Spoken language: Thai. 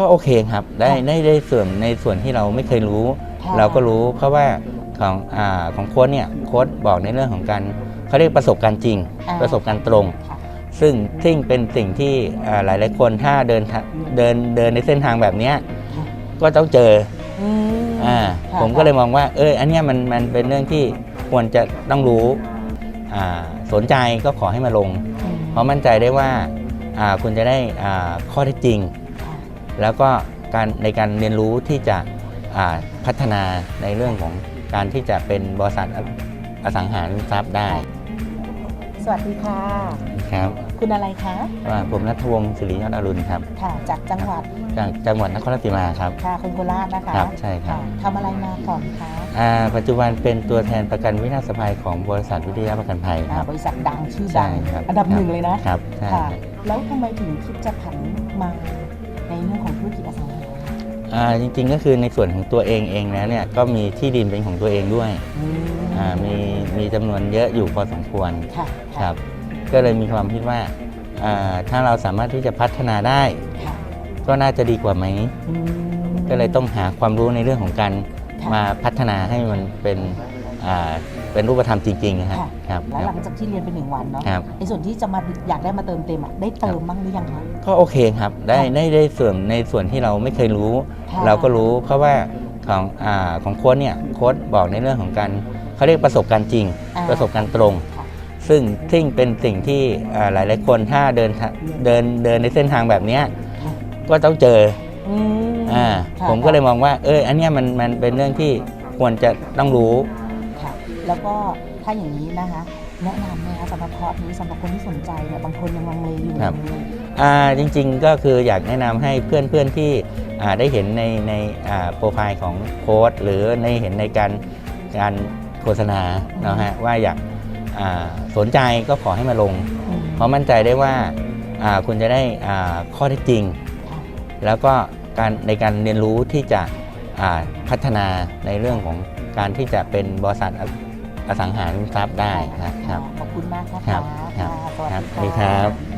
ก็โอเคครับ ได้ค่ะได้ได้ส่วนในส่วนที่เราไม่เคยรู้ ค่ะเราก็รู้เพราะว่าของอ่าของโค้ดเนี่ยโค้ดบอกในเรื่องของการเขาเรียกประสบการณ์จริง อ่า ประสบการณ์ตรง ค่ะ ซึ่งซึ่งเป็นสิ่งที่อ่าหลายหลายๆคนถ้าเดินทางเดินเดินในเส้นทางแบบเนี้ยค่ะ ก็ต้องเจออืม อ่าค่ะผมก็เลยมองว่า เอออันเนี้ยมันมันเป็นเรื่องที่ควรจะต้องรู้อ่าสนใจก็ขอให้มาลงอืมเพราะมั่นใจได้ว่าอ่าคุณจะได้อ่าข้อเท็จจริงค่ะ แล้วก็การในการเรียนรู้ที่จะอ่าพัฒนาในเรื่องของการที่จะเป็นบริษัทออสังหาริมทรัพย์ได้ สวัสดีค่ะ ครับ คุณอะไรคะว่าผมนัทวงศ์สิริยอดอรุณครับ ค่ะ จากจังหวัด จากจังหวัดนครราชสีมาครับ ค่ะคนโคราชนะคะครับใช่ครับะทำอะไรมาก่อนคะอ่าปัจจุบันเป็นตัวแทนประกันวินาศภัยของบริษัทวิทยาประกันภัยคอ่ารับ บริษัทดังชื่อใช่ดังครับอันดับหนึ่งเลยนะครับใช่ค่ะ แล้วทำไมถึงคิดจะผันมา จริงๆก็คือในส่วนของตัวเองเองแล้วเนี่ยก็มีที่ดินเป็นของตัวเองด้วยอืมอ่ามีมีจำนวนเยอะอยู่พอสมควรค่ะครับ ก็เลยมีความคิดว่าอ่าถ้าเราสามารถที่จะพัฒนาได้ค่ะก็น่าจะดีกว่าไหมอืมก็เลยต้องหาความรู้ในเรื่องของการค่ะมาพัฒนาให้มันเป็น อ่าเป็นรูปธรรมจริงๆนะฮะค่ะ ครับแล้วหลังจากที่เรียนไปหนึ่งวันเนาะครับ ในส่วนที่จะมาอยากได้มาเติมเต็มอะได้เติมบ้างหรือยังคะ ก็โอเคครับได้ค่ะได้ได้ส่วนในส่วนที่เราไม่เคยรู้ ค่ะ เราก็รู้เพราะว่าของอาของโค้ดเนี่ยโค้ดบอกในเรื่องของการเขาเรียกประสบการณ์จริง อ่า ประสบการณ์ตรง ค่ะ ซึ่งซึ่งเป็นสิ่งที่อ่าหลายหลายๆคนถ้าเดินทางเดินเดินในเส้นทางแบบเนี้ยค่ะ ก็ต้องเจออืม อ่าค่ะ ผมก็เลยมองว่าเอออันเนี้ยมันมันเป็นเรื่องที่ควรจะต้องรู้ค่ะ แล้วก็ถ้าอย่างนี้นะคะ แนะนำไหมคะสำหรับคอร์สนี้สำหรับคนที่สนใจเนี่ยบางคนยังลังเลอยู่ครับเลยอ่าจริงๆก็คืออยากแนะนำให้เพื่อนเพื่อนๆที่อ่าได้เห็นในในอ่าโปรไฟล์ของโค้ดหรือในเห็นในการการโฆษณาเนาะฮะว่าอยากอ่าสนใจก็ขอให้มาลง อืม เพราะมั่นใจได้ว่าอ่าคุณจะได้อ่าข้อเท็จจริงค่ะแล้วก็การในการเรียนรู้ที่จะอ่าพัฒนาในเรื่องของการที่จะเป็นบริษัท ออสังหาริมทรัพย์ได้นะครับ ขอบคุณมากนะครัคะบครับค่ะสวัสครับดีสวัสดีครัค่ะบ